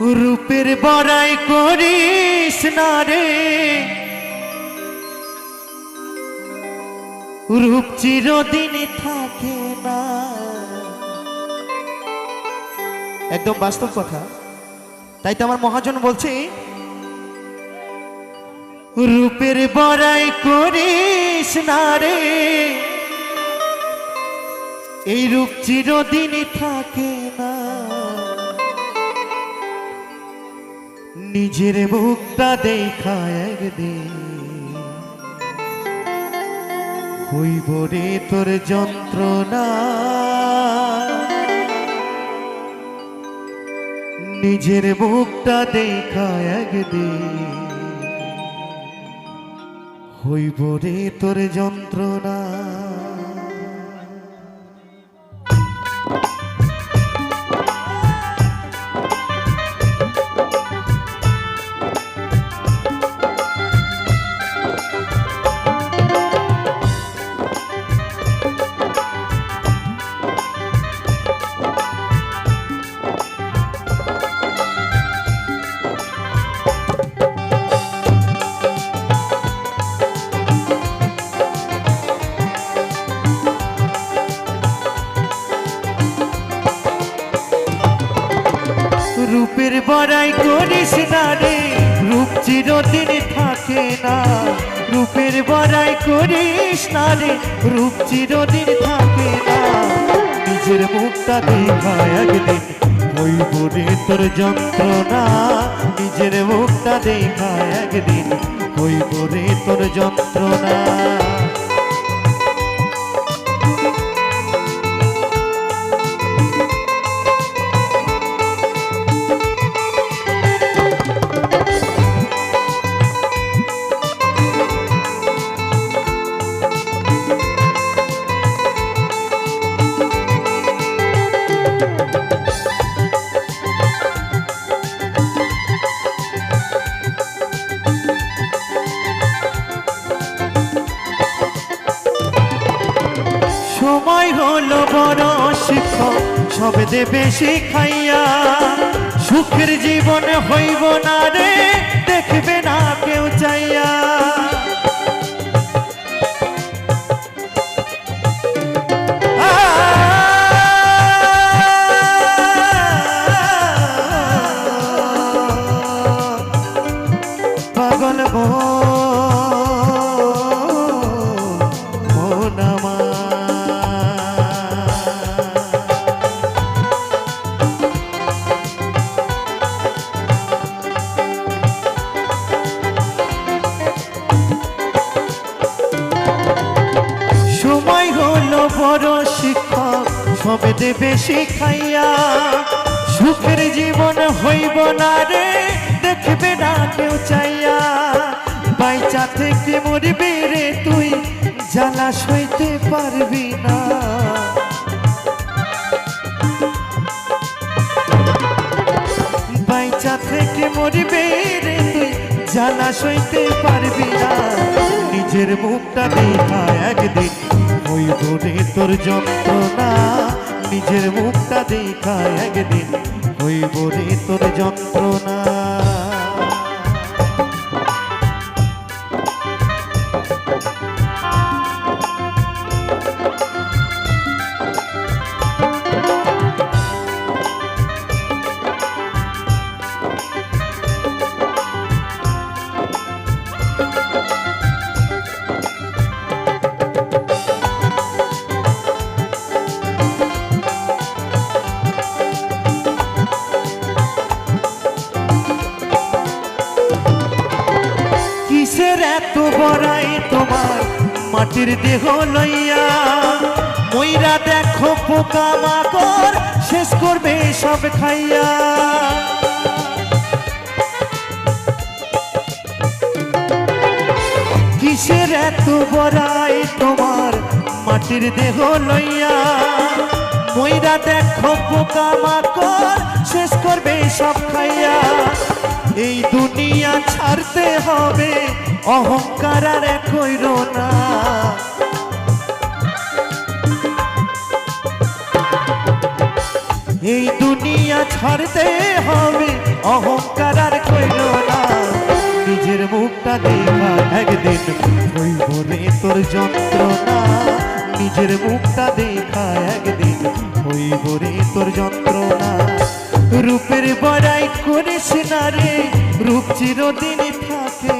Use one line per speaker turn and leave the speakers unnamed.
রূপের বড়াই করিস না রে। রূপ চিরদিন থাকে না। একদম বাস্তব কথা। তাই তো আমার মহাজন বলছে, রূপের বড়াই করিস না রে। এই রূপ চিরদিন থাকে না। নিজের মুখটা দেখা একদিন। হইব রে তোর যন্ত্রণা। নিজের মুখটা দেখা একদিন। হইব রে তোর যন্ত্রণা। বড়াই করিস না রে। রূপ চিরদিন থাকে না। রূপের বড়াই করিস না রে। রূপ চিরদিন থাকে না। নিজের মুখটা দেখা একদিন হইব রে তোর যন্ত্রণা। নিজের মুখটা দেখা একদিন হইব রে তোর যন্ত্রণা। সব দেবে শিখাইয়া সুখের জীবন হইব না রে দেখবে না কেউ চাইয়া। সবে দেবে শিখাইয়া সুখের জীবন হইব না রে, দেখবে না কেউ চাইয়া। বাইচা থেকে মরবি রে তুই, জ্বালা সইতে পারবি না। বাইচা থেকে মরবে রে তুই, জ্বালা সইতে পারবি না। নিজের মুখটা দেখা একদিন হইব রে তোর যন্ত্রণা। নিজের মুখটা দেখা একদিন। হইব রে তোর যন্ত্রণা মাটির দেহ লইয়া, মইরা দেখো পোকা মাকর শেষ করবে সব খাইয়া। কিসের এত বড়াই তোমার মাটির দেহ লইয়া? মইরা দেখো পোকা মাকড়, শেষ করবে সব খাইয়া। এই দুনিয়া ছাড়তে হবে অহংকার আর কইর না। এই দুনিয়া ছাড়তে হবে অহংকার আর কইল না। নিজের মুখটা দেখা একদিন হইব রে তোর যন্ত্রণা। নিজের মুখটা দেখা একদিন হইব রে তোর যন্ত্রণা। রূপের বড়াই করিস না রে, রূপ চিরদিন থাকে।